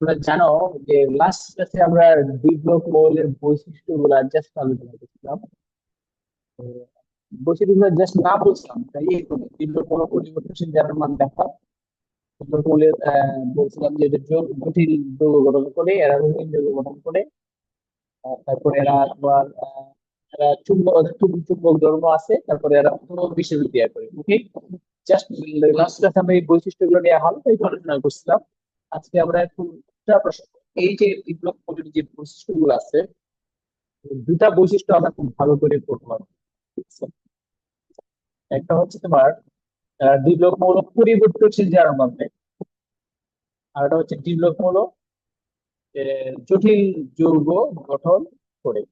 তোমরা জানো যে লাস্ট ক্লাসে আমরা বিপ্লব মৌলের বৈশিষ্ট্যগুলো জাস্ট আলোচনা করছিলাম। তো বৈশিষ্ট্যগুলো জাস্ট না বলছিলাম তাই বিপ্লব মৌল পরিবর্তনশীল যার মান দেখা বলছিলাম যে এটা যৌ- জটিল যৌগ গঠন করে এরা রঙিন যৌগ গঠন করে তারপরে এরা তোমার আহ, চুম্বক চুম্বক ধর্ম আছে তারপরে এরা বিশেষ বিক্রিয়া করে ওকে জাস্ট লাস্ট ক্লাসে আমরা এই বৈশিষ্ট্যগুলো নিয়ে হল এই আলোচনা করছিলাম। আজকে আমরা প্রশ্ন এই যে বিপ্লব মৌলের যে বৈশিষ্ট্যগুলো আছে দুটা বৈশিষ্ট্য আমরা খুব ভালো করে ঠিক একটা হচ্ছে তোমার মৌল পরিবর্তনশীল যার মধ্যে আর একটা হচ্ছে আহ, জটিল যৌগ গঠন করে।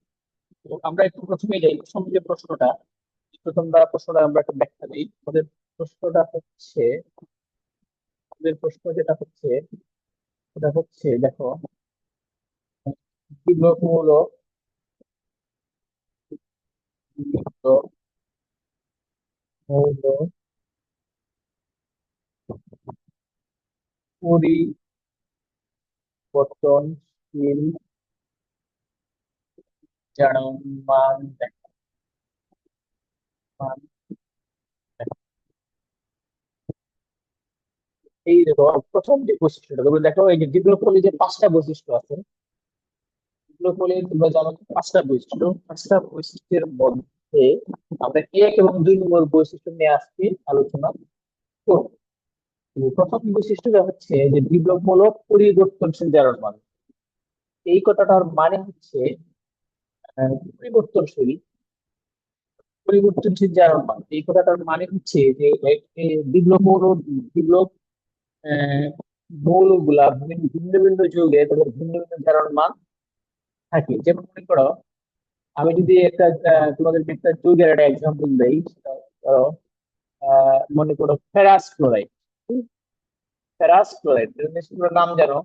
আমরা একটু প্রথমে যাই। প্রথম যে প্রশ্নটা প্রথমটা প্রশ্নটা আমরা একটু ব্যাখ্যা দিই। আমাদের প্রশ্নটা হচ্ছে, আমাদের প্রশ্ন যেটা হচ্ছে, সেটা হচ্ছে, দেখো মৌল পরিবর্তনশীল এই দেখো প্রথম যে বৈশিষ্ট্যটা দেখো এই যে পাঁচটা বৈশিষ্ট্য আছে তোমরা জানো পাঁচটা বৈশিষ্ট্য পাঁচটা বৈশিষ্ট্যের মধ্যে আমরা এক এবং দুই নম্বর বৈশিষ্ট্য নিয়ে আসছি আলোচনা প্রথম বৈশিষ্ট্যটা হচ্ছে যে বিপ্লব পরিবর্তনশীল জারণ মান এই কথাটার মানে হচ্ছে পরিবর্তনশীল। পরিবর্তনশীল জারণ মান। এই কথাটার মানে হচ্ছে যে বিপ্লব মৌল বিপ্লব মৌলগুলা ভিন্ন ভিন্ন যৌগে তাদের ভিন্ন ভিন্ন জারণ মান থাকে। যেমন মনে করো আমি যদি একটা আহ, তোমাদেরকে একটা যৌগের একটা এক্সাম্পল দেই ধরো মনে করো ফেরাস ক্লোরাইড ফেরাস ক্লোরাইড নাম জানো?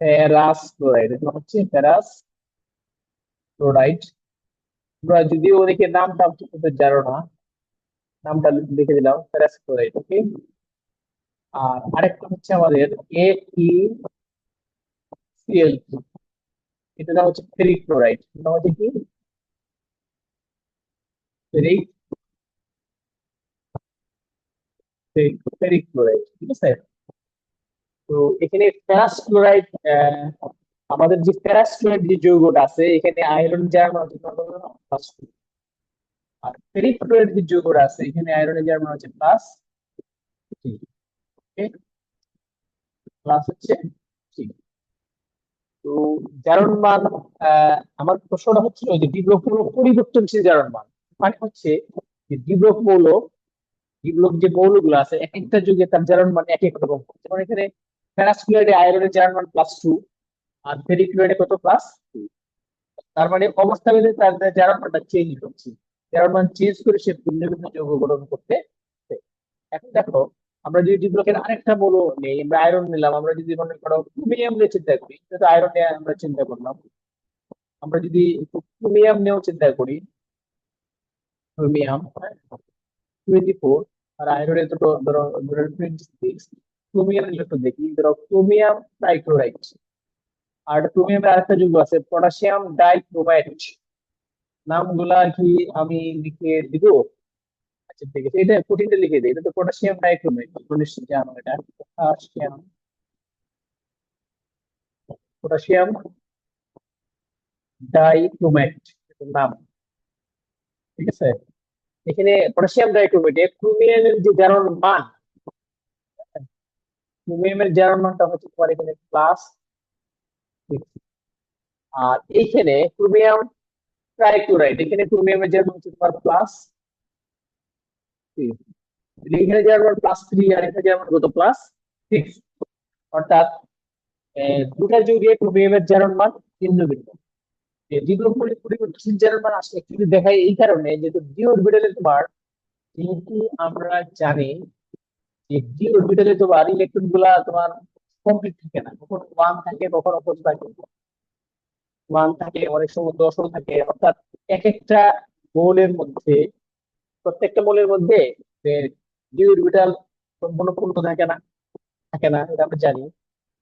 ফেরাস ক্লোরাইড এটা হচ্ছে ফেরাস ক্লোরাইড তোমরা যদিও ওদিকে নামটা ঠিক মতো জানো না, নামটা লিখে দিলাম ফেরাস ক্লোরাইড ওকে আর আরেকটা হচ্ছে আমাদের এ ই সিএল এটা নাম হচ্ছে ফেরিক ক্লোরাইড এটা হচ্ছে কি? ফেরিক ফেরিক ক্লোরাইড ঠিক আছে? তো এখানে ফেরাস ক্লোরাইড আমাদের যে ফেরাস যে যৌগটা আছে, এখানে আয়রন যার মান হচ্ছে প্লাস টু আর ফেরিক যে যৌগটা আছে, এখানে আয়রনের যার মান হচ্ছে প্লাস প্লাস হচ্ছে থ্রি তো জারণ মান আমার প্রশ্নটা হচ্ছিল যে বিপ্লব মৌল পরিবর্তনশীল জারণ মান। মানে হচ্ছে যে বিপ্লব মৌল বিপ্লব যে মৌলগুলো আছে, এক একটা যুগে তার জারণ মান এক এক রকম। যেমন এখানে ফেরাস আয়রনের জারণ মান প্লাস টু আর ফেরিক ক্লোরাইডে কত প্লাস টু তার মানে অবস্থা ভেদে তার জারণ মানটা চেঞ্জ হচ্ছে। মান চেঞ্জ করে সে ভিন্ন ভিন্ন যৌগ গঠন করতে এখন দেখো আমরা যদি ডিপ্লকের আরেকটা মৌল নেই আমরা আয়রন নিলাম আমরা যদি মনে করো ক্রোমিয়াম নিয়ে চিন্তা করি তো আয়রন নিয়ে আমরা চিন্তা করলাম। আমরা যদি ক্রোমিয়াম নিয়েও চিন্তা করি ক্রোমিয়াম টোয়েন্টি ফোর আর আয়রনের দুটো ধরো ধরো টোয়েন্টি সিক্স ক্রোমিয়াম একটু দেখি ধরো ক্রোমিয়াম ট্রাইক্লোরাইড আর ক্রোমিয়ামের আরেকটা যুগ আছে, পটাশিয়াম ডাইক্রোমাইট নামগুলা কি আমি লিখে দিব। আচ্ছা ঠিক আছে, এটা প্রোটিনটা লিখে দিই, এটা তো পটাশিয়াম ডাইক্রোমাইট নিশ্চয়ই জানো এটা পটাশিয়াম। পটাশিয়াম ডাইক্রোমাইট নাম। ঠিক আছে? এখানে পটাশিয়াম ডাইক্রোমাইটে ক্রোমিয়ামের যে জারণ মান, ক্রোমিয়ামের জারণ মানটা হচ্ছে তোমার এখানে প্লাস আর এইখানে ক্রোমিয়াম এখানে ক্রোমিয়ামের জারণ হচ্ছে তোমার প্লাস এখানে জারণ প্লাস থ্রি আর এখানে কত? প্লাস সিক্স অর্থাৎ দুটা যুগে ক্রোমিয়ামের জারণ মান ভিন্ন ভিন্ন। এই পরিবর্তনশীল মান আসলে অ্যাকচুয়ালি দেখায় এই কারণে, যেহেতু ডি অরবিটালে তোমার, যেহেতু আমরা জানি যে ডি অরবিটালে তোমার ইলেকট্রনগুলা তোমার কমপ্লিট থাকে না। কখনো ওয়ান থাকে, কখনো ফোর থাকে ওয়ান থাকে, অনেক সময় দশও থাকে। অর্থাৎ এক একটা মৌলের মধ্যে, প্রত্যেকটা মৌলের মধ্যে ডি অরবিটাল সম্পূর্ণ পূর্ণ থাকে না থাকে না, এটা আমরা জানি।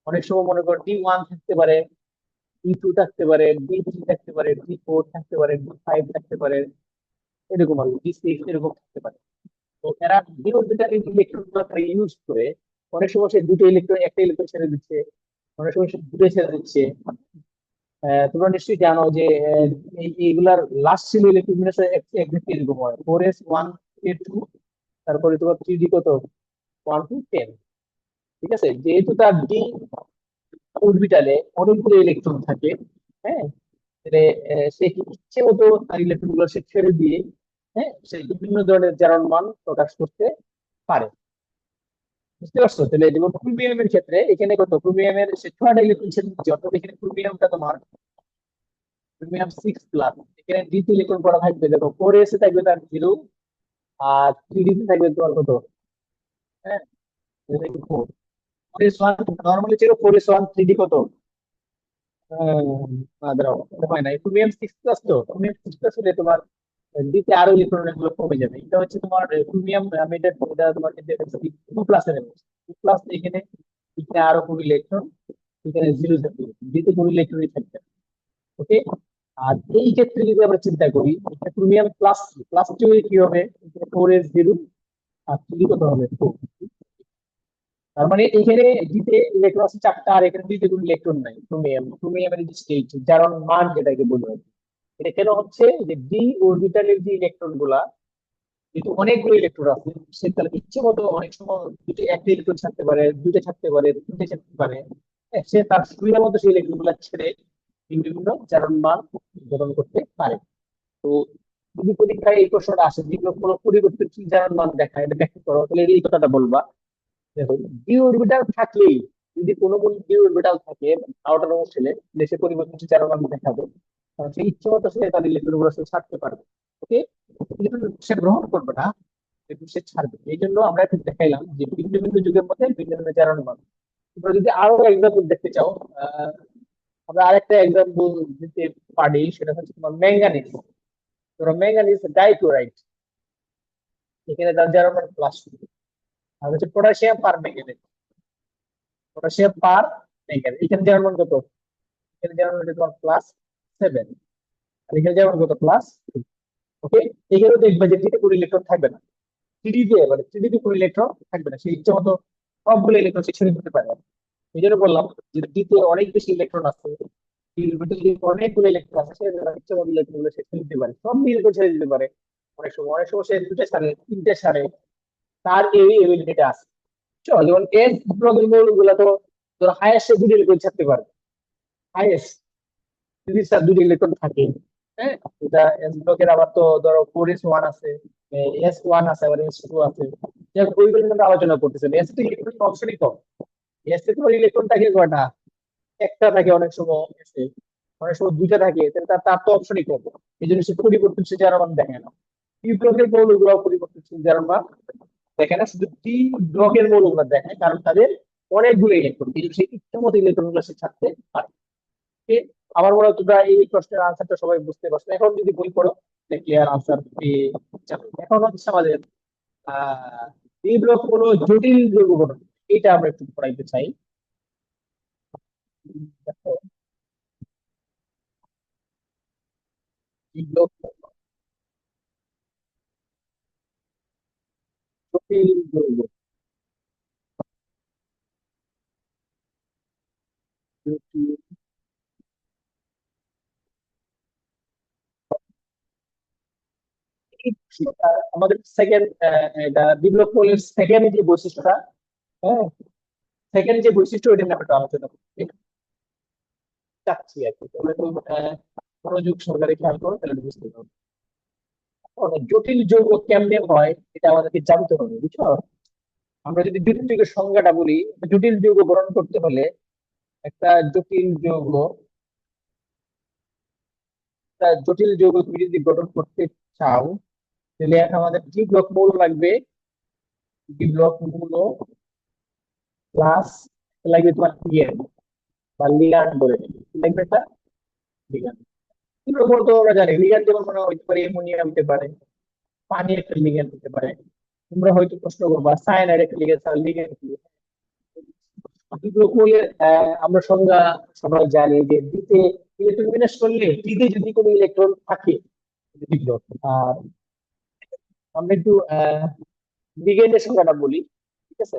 অনেক সময় মনে করো ডি ওয়ান থাকতে পারে ডি টু থাকতে পারে ডি থ্রি থাকতে পারে ডি ফোর থাকতে পারে ডি ফাইভ থাকতে পারে, এরকম হবে ডি সিক্স এরকম থাকতে পারে। তো এরা ডি অরবিটাল ইউজ করে অনেক সময় সে দুটো ইলেকট্রন একটা ইলেকট্রন ছেড়ে দিচ্ছে, অনেক সময় সে দুটো ছেড়ে দিচ্ছে। তোমরা নিশ্চয়ই জানো যে এই- এইগুলার লাস্ট ছিল ইলেকট্রন এক্সাক্টলি এরকম হয় ফোর এস ওয়ান এ টু তারপরে তোমার থ্রি ডি কত? ওয়ান টু টেন ঠিক আছে? যেহেতু তার ডি অরবিটালে অনেকগুলো ইলেকট্রন থাকে হ্যাঁ? সে ইচ্ছে মতো তার ইলেকট্রনগুলো সে ছেড়ে দিয়ে হ্যাঁ? সে বিভিন্ন ধরনের জারণ মান প্রকাশ করতে পারে। বুঝতে পারছ? তাহলে যেমন ক্রোমিয়াম এর ক্ষেত্রে এখানে কত ক্রোমিয়াম এর সে ছয়টা ইলেকট্রন দিচ্ছে অর্থাৎ এখানে ক্রোমিয়ামটা তোমার ক্রোমিয়াম সিক্স প্লাস এখানে দ্বিতীয় ইলেকট্রন করা থাকবে, দেখো ফোর এসে থাকবে তার জিরো আর থ্রি ডিতে থাকবে তোমার কত? হ্যাঁ? Four four S one normally ছিল four S one three D কত? দাঁড়াও হয় না। ক্রোমিয়াম সিক্স প্লাস তো। ক্রোমিয়াম সিক্স প্লাস হলে তোমার দিতে আরও ইলেকট্রনগুলো কমে যাবে। এটা হচ্ছে তোমার ক্রোমিয়াম আমি এটা এটা তোমার টু প্লাস এর টু প্লাস এখানে এখানে আরও কোনো ইলেকট্রন এখানে জিরো থাকবে। দিতে কোনো ইলেকট্রনই থাকবে ওকে আর এই ক্ষেত্রে যদি আমরা চিন্তা করি, এটা ক্রোমিয়াম প্লাস প্লাস টু কি হবে? ফোর এস জিরো আর থ্রি কত হবে? ফোর তার মানে এখানে দিতে ইলেকট্রন আছে চারটা, আর এখানে দিতে কোনো ইলেকট্রন নাই। ক্রোমিয়াম ক্রোমিয়ামের যে স্টেট যার মান যেটাকে বলব আর কি। এটা কেন হচ্ছে যে ডি অরবিটালের যে ইলেকট্রনগুলা যেহেতু অনেকগুলো ইলেকট্রন আছে সে তার ইচ্ছে মতো অনেক সময় দুটো একটা ইলেকট্রন ছাড়তে পারে দুটো ছাড়তে পারে তিনটে ছাড়তে পারে হ্যাঁ, সে তার সুবিধা মতো সেই ইলেকট্রনগুলা ছেড়ে বিভিন্ন চারণ মান গ্রহণ করতে পারে। তো যদি পরীক্ষায় এই প্রশ্নটা আসে যেগুলো কোনো পরিবর্তনশীল চারণ মান দেখায় এটা ব্যাখ্যা করো তাহলে এই কথাটা বলবা। দেখো ডি অরবিটাল থাকলেই যদি কোনো কোনো ডি অরবিটাল থাকে আউটার মোস্টেলে দেশে পরিবর্তনশীল চারণ মান দেখাবে সে ইচ্ছে মতো সে তার ইলেকট্রনগুলো ছাড়তে পারবে ওকে সে গ্রহণ করবে না সে ছাড়বে। এই জন্য আমরা একটু দেখাইলাম যে ভিন্ন ভিন্ন যুগের মধ্যে ভিন্ন ভিন্ন চারণ মান তোমরা যদি আরও এক্সাম্পল দেখতে চাও আমরা আরেকটা এক্সাম্পল দিতে পারি, সেটা হচ্ছে তোমার ম্যাঙ্গানিজ। তোমরা ম্যাঙ্গানিজ ডাইক্লোরাইড, এখানে তার মান প্লাস আর হচ্ছে পটাশিয়াম পার ম্যাঙ্গানেজ। পটাশিয়াম পার ম্যাঙ্গানেজ। এখানে মান কত? এখানে মান তোমার প্লাস সেভেন আর এখানে চারণ কত? প্লাস ওকে এখানেও দেখবে যে থ্রিতে কোনো ইলেকট্রন থাকবে না। থ্রি তে মানে থ্রি তে কোনো ইলেকট্রন থাকবে না। সেই ইচ্ছে মতো সবগুলো ইলেকট্রন সে দিতে পারে। এই জন্য বললাম যে ডিতে অনেক বেশি ইলেকট্রন আছে। অনেকগুলো ইলেকট্রন আছে সে তার ইচ্ছে মতো ইলেকট্রনগুলো ছেড়ে দিতে পারে। সব ইলেকট্রন ছেড়ে দিতে পারে। অনেক সময় অনেক সময় সে দুটো ছাড়ে তিনটে ছাড়ে তার এই এবিলিটিটা আছে। চলো, যেমন এস ব্লকের মৌলগুলো তো ধরো হাইয়েস্ট সে দুটো ইলেকট্রন ছাড়তে পারে হাইয়েস্ট যদি স্যার দুটো ইলেকট্রন থাকে হ্যাঁ। এটা এস ব্লকের আবার তো ধরো ফোর এস ওয়ান আছে এস ওয়ান আছে আবার এস টু আছে। ওইগুলো কিন্তু আলোচনা করতেছেন এস তে ইলেকট্রন অপশনই কম এস এ তোমার ইলেকট্রন থাকে কয়টা? একটা থাকে অনেক সময় এস অনেক সময় দুইটা থাকে তাহলে তার তার তো অপশনই কম। এই জন্য সে পরিবর্তনশীল যার মান দেখে না। টি ব্লকের মৌলগুলো পরিবর্তনশীল যার মান দেখে না শুধু টি ব্লকের মৌলগুলো দেখায় কারণ তাদের অনেকগুলো ইলেকট্রন এই জন্য সে ইচ্ছা মতো ইলেকট্রনগুলো সে ছাড়তে পারে? আমার মনে হয় তোমরা এই প্রশ্নের আনসারটা সবাই বুঝতে পারছ। এখন যদি বই পড়ো ক্লিয়ার আনসার এখন হচ্ছে আমাদের, আহ এই ব্লক হলো জটিল যৌগ গঠন এটা আমরা একটু পড়াইতে চাই। জটিল জটিল সেটা আমাদের সেকেন্ড এটা বিপ্লব সেকেন্ড যে বৈশিষ্ট্যটা হ্যাঁ সেকেন্ড যে বৈশিষ্ট্য ওইটা নিয়ে আমরা আলোচনা করতে চাচ্ছি আর কি মনোযোগ সহকারে খেয়াল করো, তাহলে বুঝতে পারবে। জটিল যৌগ কেমনে হয়, এটা আমাদেরকে জানতে হবে, বুঝছ? আমরা যদি জটিল যৌগের সংজ্ঞাটা বলি, জটিল যৌগ গ্রহণ করতে হলে একটা জটিল যৌগ জটিল যৌগ তুমি যদি গঠন করতে চাও তাহলে আমাদের ব্লক মৌল লাগবে ডি ব্লক মৌল প্লাস লাগবে তোমার টিএন বা বলে লাগবে এটা? আমরা জানি লিগ্যান্ড যেমন মনে হইতে পারে অ্যামোনিয়া হতে পারে, পানি একটা লিগ্যান্ড হতে পারে। তোমরা হয়তো প্রশ্ন করবা সায়ানাইড একটা লিগ্যান্ড লিগ্যান্ড কি? আমরা সংজ্ঞা সবাই জানি যে দ্বিতে ইলেকট্রন বিন্যাস করলে যদি কোনো ইলেকট্রন থাকে আর আমরা একটু লিগেন্ডের সংজ্ঞাটা বলি, ঠিক আছে?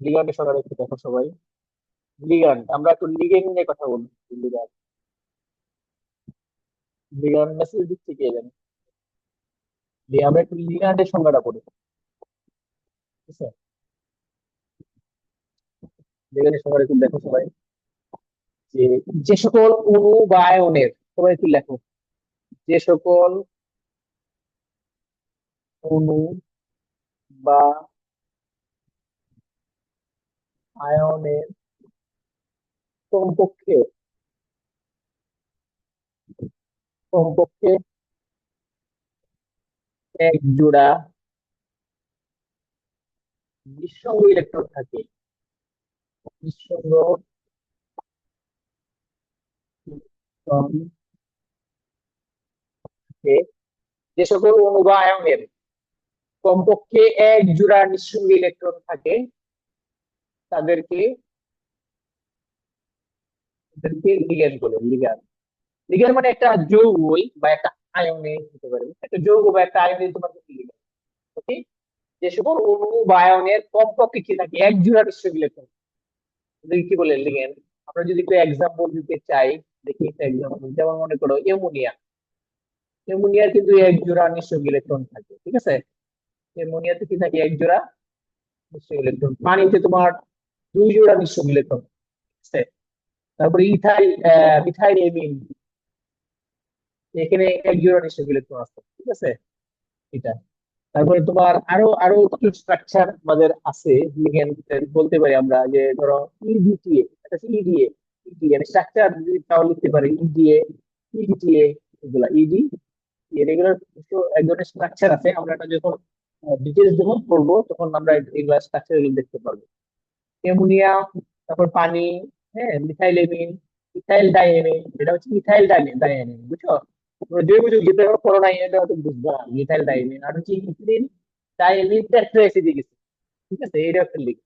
লিগ্যান্ডের সংজ্ঞাটা একটু দেখো সবাই। লিগ্যান্ড আমরা একটু লিগেন্ড নিয়ে কথা বলি লিগ্যান্ড লিগ্যান্ড মেসেজ দিচ্ছি কে জানে? দিয়ে আমরা একটু লিগ্যান্ডের সংজ্ঞাটা পড়ি, ঠিক আছে? লিগ্যান্ডের সংজ্ঞাটা একটু দেখো সবাই। যে যে সকল অণু বা আয়নের সবাই একটু লেখো। যে সকল অণু বা আয়নের কমপক্ষে কমপক্ষে এক জোড়া নিঃসঙ্গ ইলেকট্রন থাকে। নিঃসঙ্গ যে সকল বা আয়নের কমপক্ষে এক জোড়া নিঃসঙ্গ ইলেকট্রন থাকে। তাদেরকে মানে একটা যৌগই বা একটা আয়নে হতে পারে। একটা যৌগ বা একটা আয়নে ওকে যে সকল বা আয়নের কমপক্ষে কি থাকে? এক জোড়া নিঃসঙ্গ ইলেকট্রন কি বলে? লিগ্যান্ড আমরা যদি একটু এক্সাম্পল দিতে চাই, দেখি একটা এক্সাম্পল যেমন মনে করো, অ্যামোনিয়া। অ্যামোনিয়ার কিন্তু এক জোড়া নিঃসঙ্গ ইলেকট্রন থাকে। ঠিক আছে? অ্যামোনিয়াতে কি থাকে এক জোড়া? নিঃসঙ্গ ইলেকট্রন পানিতে তোমার দুই জোড়া নিঃসঙ্গ ইলেকট্রন তারপরে ইথাইল মিথাইল এমিন এখানে এক জোড়া নিঃসঙ্গ ইলেকট্রন আছে। ঠিক আছে? এটা। তারপরে তোমার আরও আরও কিছু স্ট্রাকচার আমাদের আছে। বলতে পারি আমরা যে ধরো ইডিটিএ এটা হচ্ছে ইডিএ ইডিএ স্ট্রাকচার তাও লিখতে পারি ইডিএ ইডিটিএ এগুলা। ইডি এগুলোর এক ধরনের স্ট্রাকচার আছে। আমরা এটা যখন ডিটেলস যখন পড়ব, তখন আমরা এগুলা স্ট্রাকচার এগুলো দেখতে পারব। অ্যামোনিয়া, তারপর পানি হ্যাঁ মিথাইল এমিন মিথাইল ডাইএমিন এটা হচ্ছে মিথাইল ডাইএমিন বুঝছ? জৈব যৌগ যেটা পড়ো নাই, এটা হয়তো বুঝবা না মিথাইল ডাইএমিন আর হচ্ছে ইথিলিন ডাইএমিন টেট্রাএসিডিক অ্যাসিড ঠিক আছে? এইটা একটা লিগ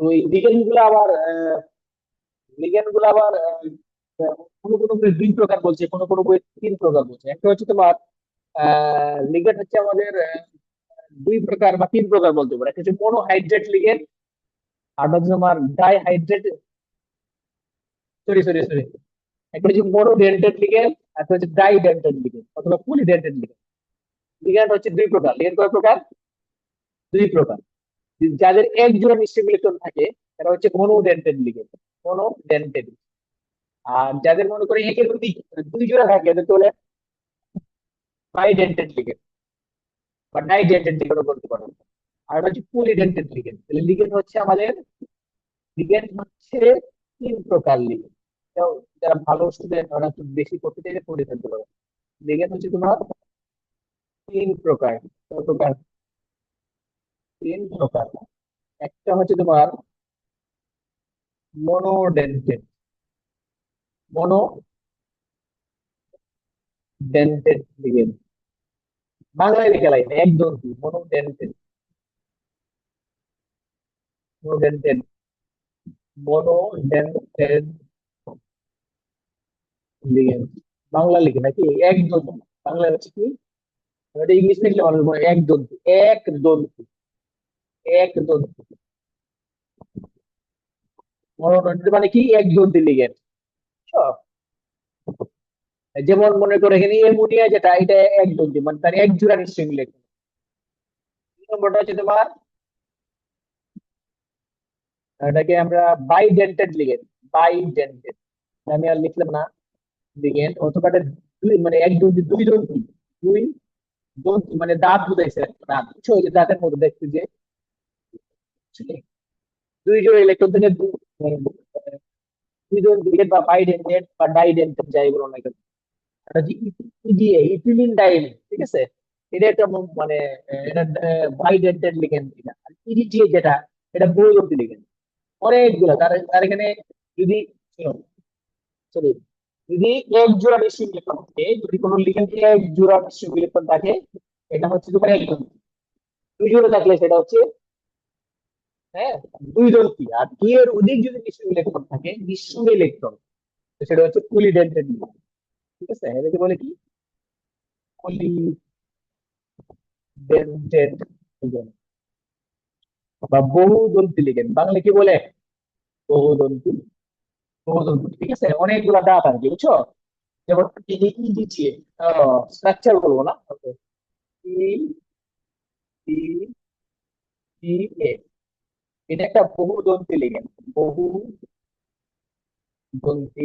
তো এই লিগেন্ডগুলো আবার লিগেন্ডগুলো আবার কোনো কোনো বই দুই প্রকার বলছে, কোনো কোনো বই তিন প্রকার বলছে। একটা হচ্ছে তোমার, আহ লিগেন্ড হচ্ছে আমাদের দুই প্রকার বা তিন প্রকার বলতে পারে। একটা হচ্ছে মনোহাইড্রেট লিগেন্ড আর হচ্ছে তোমার ডাইহাইড্রেট সরি সরি সরি একটা হচ্ছে মনোডেন্টেড লিগেন্ড আর হচ্ছে ডাইডেন্টেড লিগেন্ড অথবা পলিডেন্টেড লিগেন্ড লিগেন্ড হচ্ছে দুই প্রকার। লিগেন্ড কয় প্রকার? দুই প্রকার। যাদের এক জোড়া নিশ্চয় ইলেকট্রন থাকে, তারা হচ্ছে মনোডেন্টেড লিগেন্ড মনোডেন্টেড আর যাদের মনে করে একের প্রতি দুই জোড়া থাকে তাদের বলে বাইডেন্টেড লিগেন্ড বা ডাইডেন্টেড লিগেন্ড বলতে পারো। আর হচ্ছে পলিডেন্টেড লিগেন্ড লিগেন্ড হচ্ছে আমাদের লিগেন্ড হচ্ছে তিন প্রকার লিগেন্ড যারা ভালো স্টুডেন্ট ওরা একটু বেশি করতে চাইলে পড়ে ফেলতে পারো। লিগেন্ড হচ্ছে তোমার তিন প্রকার। প্রকার? তিন প্রকার। একটা হচ্ছে তোমার মনোডেন্টেড মনো ডেন্টেড লিগেন্ড বাংলায় লেখা লাগে না একদম মনোডেন্টেড মনোডেন্টেড মনোডেন্টেড লিগেন্ড বাংলা লিখে নাকি? একদম বাংলা হচ্ছে কি? ইংলিশ লিখলে হবে এক দন্তি এক দন্তি এক দন্তি মানে কি? এক দন্তি লিগেন্ড যেমন মনে করে এখানে অ্যামোনিয়া যেটা এটা এক দন্তি মানে তার এক জোড়া নিশ্চয়ই লিখবে নম্বরটা হচ্ছে তোমার এটাকে আমরা বাইডেন্টেড লিগেন্ড বাইডেন্টেড আমি আর লিখলাম না লিগেন্ড অথবা দুই মানে এক দন্তি দুই দন্তি দুই দন্তি মানে দাঁত বুঝাইছে দাঁত। ওই যে দাঁতের মতো দেখতে যে দুই জোড়া ইলেকট্রন থেকে আহ, দুই জন লিগেন্ড বা বাইডেন্টেড বা ডাইডেন্টেড যাই বলো না কেন। ইডিএ ইথিলিন ডাইল ঠিক আছে? এটা একটা মানে এটা বাইডেন্টেড এটা। ইডিটিএ যেটা, এটা লিগেন্ড অনেকগুলো, তার তার এখানে যদি সরি যদি এক জোড়া বেশি ইলেকট্রন থাকে, যদি কোনো এক জোড়া বেশি ইলেকট্রন থাকে, এটা হচ্ছে তোমার দুই জোড়া থাকলে সেটা হচ্ছে হ্যাঁ দুই দন্তি আর দুই এর অধিক যদি নিঃসঙ্গ ইলেকট্রন থাকে নিঃসঙ্গ ইলেকট্রন সেটা হচ্ছে পলিডেন্টেড ঠিক আছে? এটাকে বলে কি? পলিডেন্টেড বা বহুদন্তি লিগেন্ড বাংলা কি বলে? বহুদন্তি। বহুদন্তি, ঠিক আছে? অনেকগুলো দাঁত আর কি, বুঝছ? যেমন ই দিচ্ছি স্ট্রাকচার বলব না? এটা একটা বহুদন্তি লিগেন্ড বহু দন্তি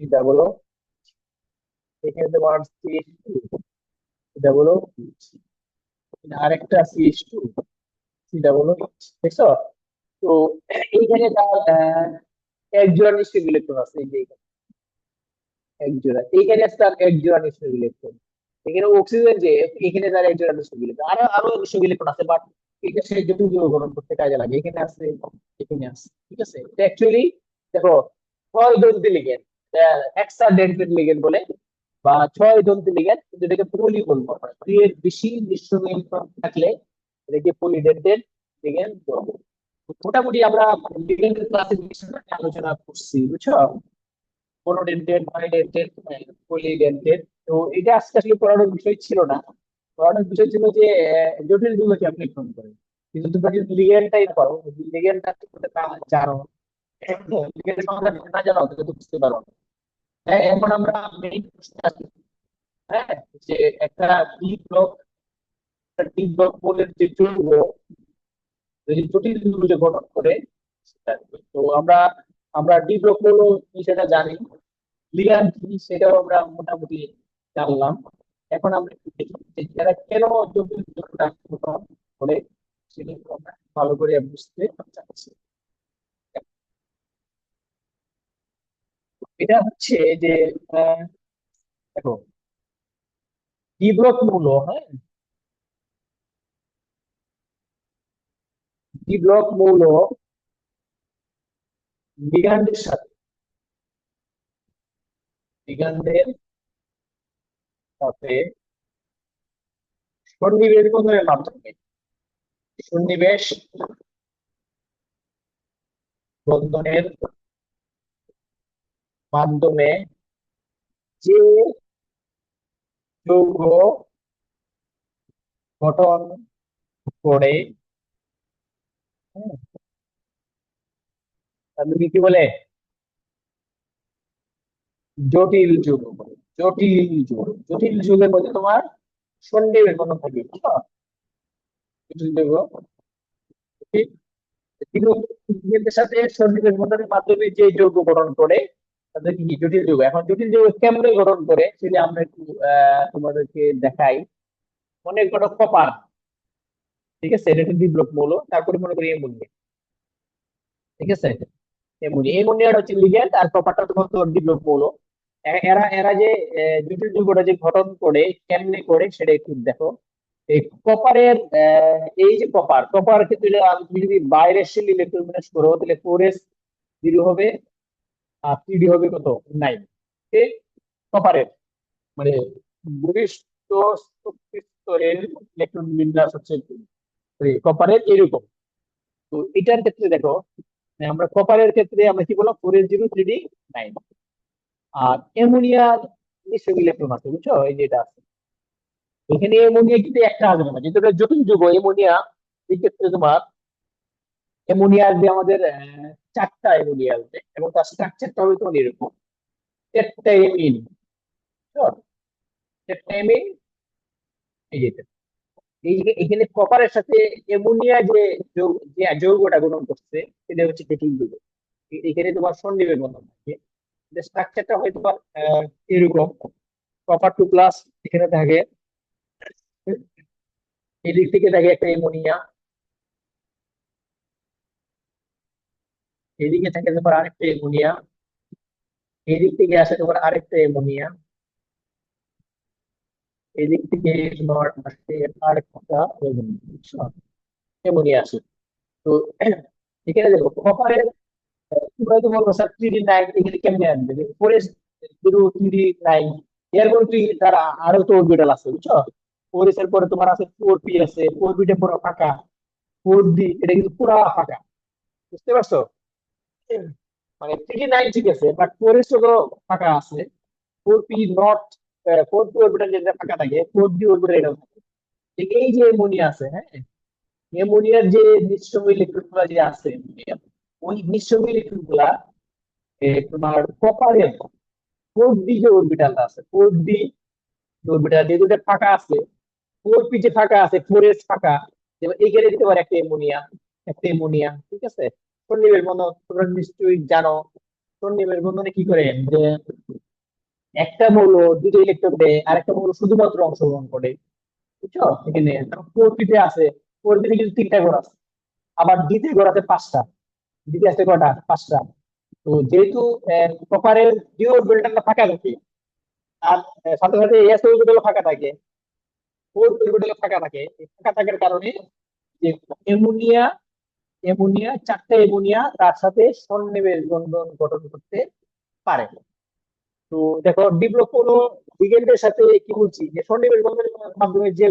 এটা বলো। এখানে তোমার CH2 এটা বলো। আরেকটা CH2 এটা বলো। দেখছ? তো এইখানে তার এক জোড়া নিশ্চয়ই ইলেকট্রন আছে। এক জোড়া। এইখানে তার এক জোড়া নিশ্চয়ই ইলেকট্রন এখানে অক্সিজেন যে, এখানে তার এক জোড়া নিশ্চয়ই ইলেকট্রন আরও আরও নিশ্চয়ই ইলেকট্রন আছে বাট এটা সে জটিল যৌগ করতে কাজে লাগে, এখানে আছে এখানে আছে, ঠিক আছে? এটা অ্যাকচুয়ালি দেখো, ছয় দন্তি লিগেন্ড এক্সট্রা ডেন্টেড লিগেন্ড বলে, বা ছয় দন্তি লিগেন্ড কিন্তু এটাকে পলি বলব এর বেশি ইলেকট্রন থাকলে এটাকে পলিডেন্টেড লিগেন্ড বলব মোটামুটি আমরা লিগেন্ডের ক্লাসিফিকেশন আলোচনা করছি, বুঝছ? মনোডেন্টেড বাইডেন্টেড পলিডেন্টেড তো এটা আজকে আসলে পড়ানোর বিষয় ছিল না। পড়ানোর বিষয় ছিল যে, জটিল যুগ আপনি গ্রহণ করেন। কিন্তু তোমরা যদি লিগেন্ডটাই পারো লিগেন্ডটা জানো লিগেন্ডের সংখ্যা না জানো, তাহলে তো বুঝতে পারো হ্যাঁ এখন আমরা মেইন হ্যাঁ যে একটা ডি ব্লক ডি ব্লক বলের যে যৌগ যদি জটিল যৌগ যে গঠন করে। তো আমরা আমরা ডি ব্লক মৌল কি সেটা জানি। লিগ্যান্ড কি সেটাও আমরা মোটামুটি জানলাম। এখন আমরা একটু দেখি যে যারা কেন জটিল যৌগটা গঠন করে সেটা আমরা ভালো করে বুঝতে চাচ্ছি। এটা হচ্ছে যে দেখো ব্লক মৌল হ্যাঁ? ব্লক মৌল লিগ্যান্ডের সাথে লিগ্যান্ডের সাথে সন্নিবেশ বন্ধনের মাধ্যমে সন্নিবেশ বন্ধনের মাধ্যমে যে যৌগ গঠন করে হ্যাঁ, তাদেরকে কি বলে? জটিল যৌগ বলে জটিল যৌগ। জটিল যৌগের মধ্যে তোমার সন্নিবেশ বন্ধন থাকে বুঝছ? জটিল যৌগ। সাথে সন্নিবেশ বন্ধনের মাধ্যমে যে যৌগ গঠন করে তাদেরকে কি জটিল যৌগ। এখন জটিল যৌগ কেমনে গঠন করে সেটা আমরা একটু তোমাদেরকে দেখাই। মনে করো কপার। ঠিক আছে? এটা একটা বিপ্লব মৌল। তারপরে মনে করি অ্যামোনিয়া। ঠিক আছে? অ্যামোনিয়া। অ্যামোনিয়াটা হচ্ছে লিগ্যান্ড আর কপারটা তোমার তো বিপ্লব মৌল। এরা এরা যে জটিল যৌগটা যে গঠন করে, কেমনে করে সেটা একটু দেখো। এই কপারের এই যে কপার কপার ক্ষেত্রে তুমি যদি বাইরে সেল ইলেকট্রন বিন্যাস করো, তাহলে ফোর এস জিরো হবে, আর থ্রি হবে কত? নাইন ঠিক কপারের মানে গরিষ্ঠ শক্তি স্তরের ইলেকট্রন বিন্যাস হচ্ছে কপারের এরকম। তো এটার ক্ষেত্রে দেখো মানে আমরা কপারের ক্ষেত্রে আমরা কি বললাম? Four s zero three d nine আর অ্যামোনিয়ার ইলেকট্রন আছে, বুঝছ? এই যে এটা আছে। এখানে অ্যামোনিয়া কিন্তু একটা আসবে না। যেহেতু জটিল যুগ, অ্যামোনিয়া, এই ক্ষেত্রে তোমার অ্যামোনিয়া আসবে আমাদের চারটা অ্যামোনিয়া আসবে এবং তার স্ট্রাকচারটা হবে তোমার এরকম। চারটা এমিন এই যেটা এই এখানে কপারের সাথে অ্যামোনিয়া যে যৌগটা গঠন করছে, সেটা হচ্ছে জটিল যুগ। এখানে তোমার সন্নিবেশ বন্ধন থাকে স্ট্রাকচারটা হয়তো এরকম। কপার টু প্লাস এখানে থাকে। এদিক থেকে থাকে একটা এমোনিয়া এদিকে থাকে তোমার আরেকটা এমোনিয়া এদিক থেকে আসে তোমার আরেকটা এমোনিয়া এদিক থেকে তোমার আসে আরেকটা এমোনিয়া আসে তো, এখানে দেখো কপারের স্যার এখানে কেমনে আনবে? এরপর তুই তার আরও তো অরবিটাল আছে, বুঝছ? পরে তোমার আছে ফোর পি আছে ফোর বিটা পুরো ফাঁকা। ফোর ডি এটা কিন্তু পুরা ফাঁকা। বুঝতে পারছ? মানে থ্রি ডি নাইন ঠিক আছে বাট ফোর তো ফাঁকা আছে। Four p not four p orbital যেটা ফাঁকা থাকে ফোর ডি অরবিটাল এটাও থাকে। এই যে অ্যামোনিয়া আছে হ্যাঁ? অ্যামোনিয়ার যে নিঃসঙ্গ ইলেকট্রন যে আছে ওই নিঃসঙ্গগুলা তোমার কপারের ফোর ডি যে অরবিটালটা আছে ফোর ডি অরবিটাল যে দুটো ফাঁকা আছে ফোর পি যে ফাঁকা আছে ফোর এস ফাঁকা, যেমন এখানে দিতে পারে একটা অ্যামোনিয়া একটা অ্যামোনিয়া, ঠিক আছে? সন্নিবের বন্ধন, তোমরা নিশ্চয়ই জানো সন্নিবের বন্ধনে কি করে? যে একটা মৌল দুটো ইলেকট্রন দেয়, আর একটা মৌল শুধুমাত্র অংশগ্রহণ করে, বুঝছ? এখানে ফোর পিতে আছে ফোর পিতে কিন্তু তিনটা ঘর আছে। আবার দ্বিতীয় ঘর পাঁচটা। আছে কটা পাঁচটা। তো যেহেতু ফাঁকা থাকে, আর সাথে সাথে এস ফাঁকা থাকে ফাঁকা থাকে। ফাঁকা থাকার কারণে যে অ্যামোনিয়া অ্যামোনিয়া অ্যামোনিয়া তার সাথে সন্নিবেশ বন্ধন গঠন করতে পারে। তো দেখো ডিপ্লক কোনো লিগেন্ডের সাথে কি বলছি? যে সন্নিবেশ বন্ধনের মাধ্যমে যে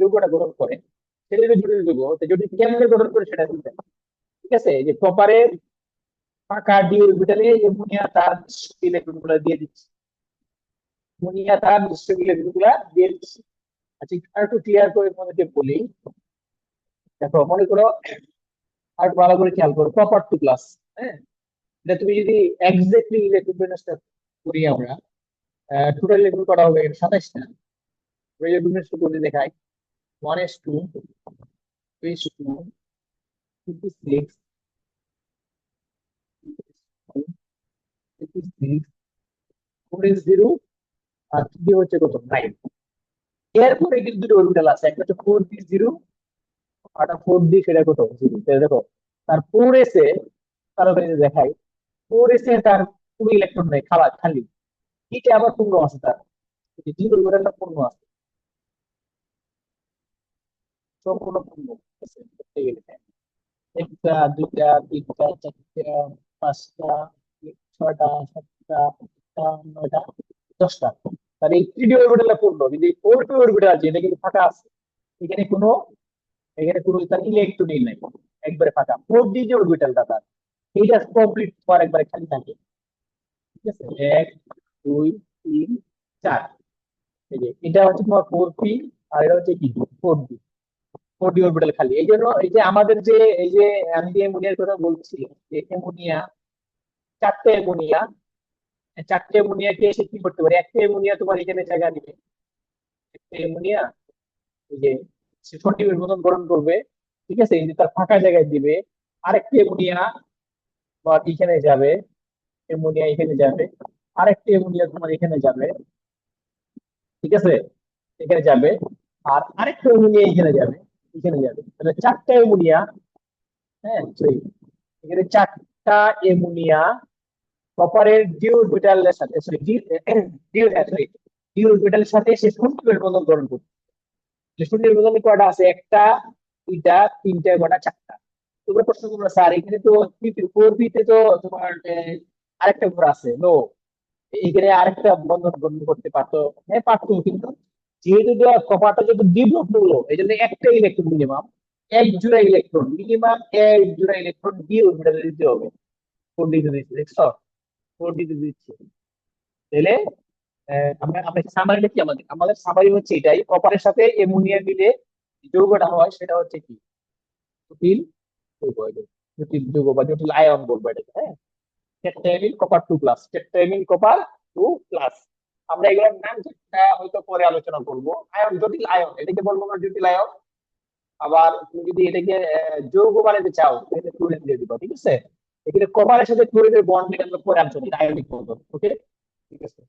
যৌগটা গ্রহণ করে সেটা জটিল যৌগ। যদি কেমনে গঠন করে সেটা ঠিক আছে? যে কপারের ফাঁকা ডি অরবিটালে অ্যামোনিয়া তার ইলেকট্রনগুলো দিয়ে দিচ্ছে। অ্যামোনিয়া তার ইলেকট্রনগুলা দিয়ে দিচ্ছে। আচ্ছা একটু ক্লিয়ার করে তোমাদেরকে বলি। দেখো, মনে করো আর ভালো করে খেয়াল করো কপার টু প্লাস হ্যাঁ? এটা তুমি যদি এক্স্যাক্টলি ইলেকট্রন বিন্যাসটা করি আমরা টোটাল ইলেকট্রন করা হবে সাতাইশটা। ইলেকট্রন বিন্যাসটা করে দেখাই one s two two s two fifty six zero আর থ্রি হচ্ছে কত? নাইন এরপরে কিন্তু দুটো অরবিটাল আছে একটা হচ্ছে ফোর ডি জিরো আর ফোর ডি সেটা কত? জিরো দেখো, তার ফোর এসে তার ওখানে দেখাই ফোর এসে তার কোনো ইলেকট্রন নেই, খালা, খালি। এটা আবার পূর্ণ আছে তার। জিরো অরবিটালটা পূর্ণ আছে। সম্পূর্ণ পূর্ণ। একটা, দুইটা, তিনটা, চারটা, পাঁচটা ছটা সাতটা, আটটা, নয়টা, দশটা। তাহলে এই থ্রি ডি অরবিটালটা পূর্ণ। কিন্তু এই ফোর পি অরবিটাল আছে, এটা কিন্তু ফাঁকা আছে। এখানে কোনো এখানে কোনো তার ইলেকট্রনই নাই। একবারে ফাঁকা। ফোর ডি যে অরবিটালটা তার, এইটা কমপ্লিট পর একবারে খালি থাকে। ঠিক আছে? এক, দুই, তিন, চার। এটা হচ্ছে তোমার ফোর পি আর এটা হচ্ছে কি? Four d four d orbital খালি। এই জন্য এই যে আমাদের যে, এই যে আমি যে অ্যামোনিয়ার কথা বলছি যে অ্যামোনিয়া চারটে অ্যামোনিয়া চারটে অ্যামোনিয়াকে এসে কি করতে পারে? একটা অ্যামোনিয়া তোমার এখানে জায়গা নিবে। একটা অ্যামোনিয়া এই যে সে সঠিক মতন গ্রহণ করবে, ঠিক আছে? এই যে তার ফাঁকা জায়গায় দিবে। আরেকটি অ্যামোনিয়া বা এখানে যাবে। অ্যামোনিয়া এখানে যাবে। আরেকটি অ্যামোনিয়া তোমার এখানে যাবে। ঠিক আছে? এখানে যাবে। আর আরেকটা অ্যামোনিয়া এখানে যাবে। এখানে যাবে। তাহলে চারটা অ্যামোনিয়া হ্যাঁ এখানে চারটা অ্যামোনিয়া কপারের ডি অরবিটালের সাথে সরি ডি সরি সাথে সে করবে। বন্ধন কয়টা আছে? একটা, দুইটা, তিনটা কটা চারটা। তোমরা প্রশ্ন করব স্যার, এখানে তো ফোর বিতে তো তোমার আরেকটা ঘর আছে নো এখানে আরেকটা বন্ধন গ্রহণ করতে পারতো হ্যাঁ পারতো কিন্তু। যেহেতু কপারটা যেহেতু ডেভেলপ হলো এই জন্য একটা ইলেকট্রন মিনিমাম এক জোড়া ইলেকট্রন মিনিমাম এক জোড়া ইলেকট্রন ডি অরবিটালে দিতে হবে। ফোর ডি দিতে দেখছ? ফোর দিতে দিচ্ছে? তাহলে আমরা আমরা সামারি লিখি আমাদের। আমাদের সামারি হচ্ছে এটাই। কপারের সাথে অ্যামোনিয়া মিলে যৌগটা হয়, সেটা হচ্ছে কি? জটিল জটিল যৌগ বা জটিল আয়ন বলব এটাকে হ্যাঁ? Copper two plus copper two plus আমরা এগুলোর নাম হয়তো পরে আলোচনা করব। আয়ন জটিল আয়ন, এটাকে বলব আমরা জটিল আয়ন। আবার তুমি যদি এটাকে যৌগ বানাতে চাও, তাহলে ক্লোরিন দিয়ে দিবা, ঠিক আছে? এখানে কপারের সাথে ক্লোরিনের বন্ড আমরা পরে আলোচনা আয়নিক বন্ধন ওকে ঠিক আছে?